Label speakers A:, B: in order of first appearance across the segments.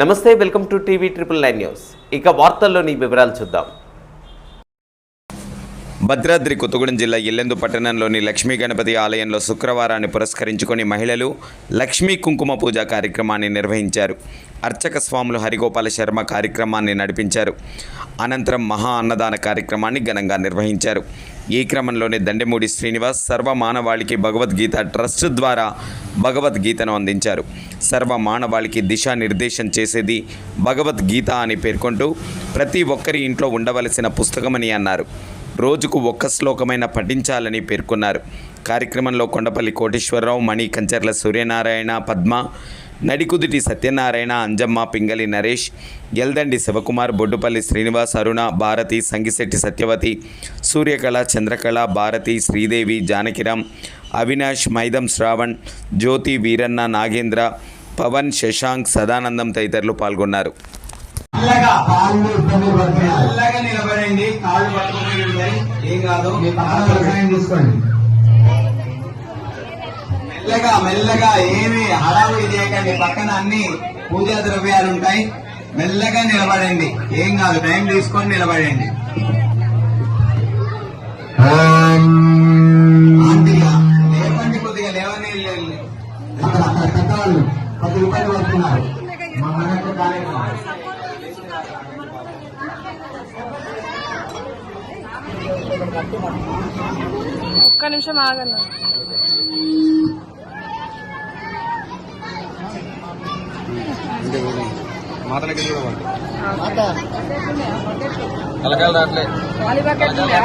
A: నమస్తే welcome to TV triple nine news. ఇక వార్తల్లోని వివరాలు చూద్దాం.
B: భద్రాద్రి కొత్తగూడెం జిల్లా ఇల్లెందు పట్టణంలోని లక్ష్మీ గణపతి ఆలయంలో శుక్రవారాన్ని పురస్కరించుకొని మహిళలు లక్ష్మీ కుంకుమ పూజ కార్యక్రమాన్ని నిర్వహించారు. అర్చక స్వాములు హరిగోపాల శర్మ కార్యక్రమాన్ని నడిపించారు. అనంతరం మహా అన్నదాన కార్యక్రమాన్ని ఘనంగా నిర్వహించారు. ఈ క్రమంలోనే దండెమూడి శ్రీనివాస్ సర్వ మానవాళికి భగవద్గీత ట్రస్ట్ ద్వారా భగవద్గీతను అందించారు. సర్వ మానవాళికి దిశానిర్దేశం చేసేది భగవద్గీత అని పేర్కొంటూ ప్రతి ఒక్కరి ఇంట్లో ఉండవలసిన పుస్తకమని అన్నారు. రోజుకు ఒక్క శ్లోకమైన పఠించాలని పేర్కొన్నారు. కార్యక్రమంలో కొండపల్లి కోటేశ్వరరావు మణి కంచర్ల సూర్యనారాయణ పద్మ నడికుదుటి సత్యనారాయణ అంజమ్మ పింగళి నరేష్ ఎల్దండి శివకుమార్ బొడ్డుపల్లి శ్రీనివాస్ అరుణ భారతి సంగిశెట్టి సత్యవతి సూర్యకళ చంద్రకళ భారతి శ్రీదేవి జానకిరామ్ అవినాష్ మైదం శ్రావణ్ జ్యోతి వీరన్న నాగేంద్ర పవన్ శశాంక్ సదానందం తదితరులు పాల్గొన్నారు.
C: నిలబడండి. కాళ్ళు పట్టుకుని ఏం కాదు
D: మీ పక్కన సహాయం తీసుకోండి
C: మెల్లగా మెల్లగా ఏమి హడావుడి చేయకండి. పక్కన అన్ని పూజా ద్రవ్యాలు ఉంటాయి. మెల్లగా నిలబడండి. ఏం కాదు టైం తీసుకొని నిలబడండి. లేవండి కొద్దిగా లేవని
D: అక్కడ అక్కడ పెద్దవాళ్ళు పది రూపాయలు పడుతున్నారు. మా మనకు కార్యక్రమం
E: ఒక్క నిమిషం ఆగన్నా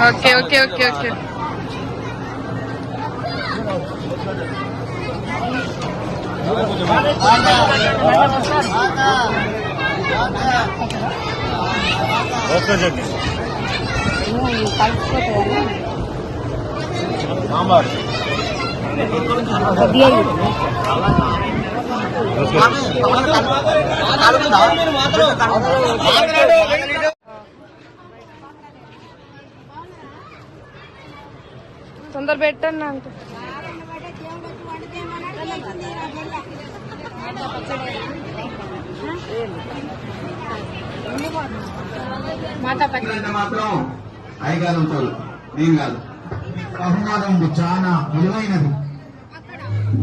E: ఓకే ఓకే ఓకే ఓకే తొందర పెట్టండి
C: అయితే మాత్రం అయ్యగారు ఉంటారు ఏం కాదు.
D: బహుమానం చాలా విలువైనది.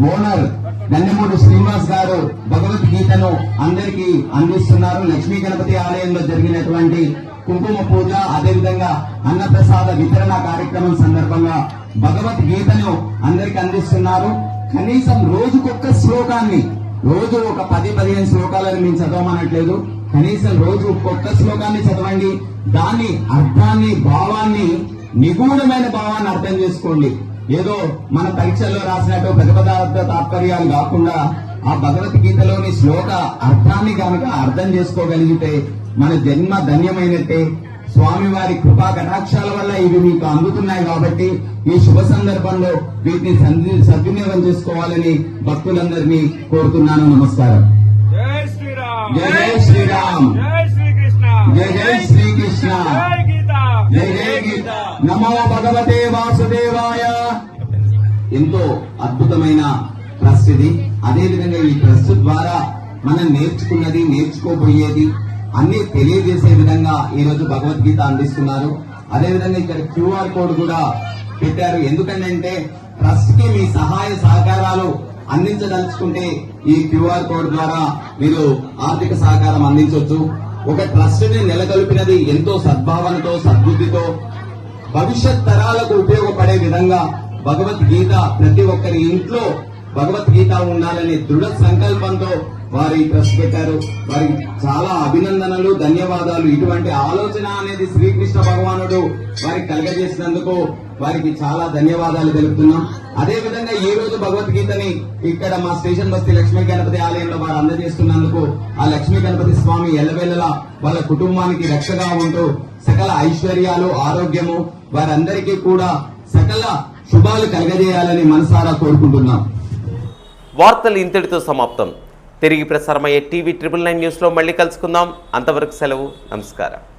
D: ఓనర్ నందిమూడి శ్రీనివాస్ గారు భగవద్గీతను అందరికీ అందిస్తున్నారు. లక్ష్మీ గణపతి ఆలయంలో జరిగినటువంటి కుంకుమ పూజ అదేవిధంగా అన్నప్రసాద వితరణ కార్యక్రమం సందర్భంగా భగవద్గీతను అందరికి అందిస్తున్నారు. కనీసం రోజుకొక్క శ్లోకాన్ని రోజు ఒక పది పదిహేను శ్లోకాలను మేము చదవమనట్లేదు. కనీసం రోజు ఒక్కొక్క శ్లోకాన్ని చదవండి. దాని అర్థాన్ని భావాన్ని నిగూఢమైన భావాన్ని అర్థం చేసుకోండి. ఏదో మన పరీక్షల్లో రాసినట్టు పెద్ద తాత్పర్యాలు కాకుండా ఆ భగవద్గీతలోని శ్లోక అర్థాన్ని కనుక అర్థం చేసుకోగలిగితే మన జన్మ ధన్యమైనట్టే. స్వామివారి కృపా కటాక్షాల వల్ల ఇవి మీకు అందుతున్నాయి కాబట్టి ఈ శుభ సందర్భంలో వీటిని సంది- సద్వినియోగం చేసుకోవాలని భక్తులందరినీ కోరుతున్నాను. నమస్కారం.
F: జై శ్రీరామ్.
D: జై జై శ్రీరామ్
F: జయ శ్రీకృష్ణ
D: జై శ్రీకృష్ణ. జయ జయ గీత. నమో భగవతే వాసుదేవాయ. ఎంతో అద్భుతమైన ట్రస్ట్ ఇది అదేవిధంగా ఈ ట్రస్ట్ ద్వారా మనం నేర్చుకున్నది నేర్చుకోబోయేది అన్ని తెలియజేసే విధంగా ఈ రోజు భగవద్గీత అందిస్తున్నారు. అదేవిధంగా ఇక్కడ క్యూఆర్ కోడ్ కూడా పెట్టారు. ఎందుకంటే ట్రస్ట్కి మీ సహాయ సహకారాలు అందించదలుచుకుంటే ఈ క్యూఆర్ కోడ్ ద్వారా మీరు ఆర్థిక సహకారం అందించవచ్చు ఒక ట్రస్ట్ని నెలకొల్పినది ఎంతో సద్భావనతో సద్బుద్ధితో భవిష్యత్ తరాలకు ఉపయోగపడే విధంగా భగవద్గీత ప్రతి ఒక్కరి ఇంట్లో భగవద్గీత ఉండాలనే దృఢ సంకల్పంతో వారి ట్రస్ట్ పెట్టారు. వారికి చాలా అభినందనలు ధన్యవాదాలు. ఇటువంటి ఆలోచన అనేది శ్రీకృష్ణ భగవానుడు వారికి కలగజేసినందుకు వారికి చాలా ధన్యవాదాలు తెలుపుతున్నాం. అదే విధంగా ఈ రోజు భగవద్గీతని ఇక్కడ మా స్టేషన్ బస్తీ లక్ష్మీ గణపతి ఆలయంలో వారు అందజేస్తున్నందుకు ఆ లక్ష్మీ గణపతి స్వామి ఎల్లవెల్లలా వాళ్ళ కుటుంబానికి రక్షగా ఉంటూ సకల ఐశ్వర్యాలు ఆరోగ్యము వారందరికీ కూడా సకల శుభాలు కలగజేయాలని మనసారా కోరుకుంటున్నాం.
A: వార్తలు ఇంతటితో సమాప్తం. తిరిగి ప్రసారమయ్యే టీవీ ట్రిపుల్ నైన్ న్యూస్లో మళ్ళీ కలుసుకుందాం. అంతవరకు సెలవు. నమస్కారం.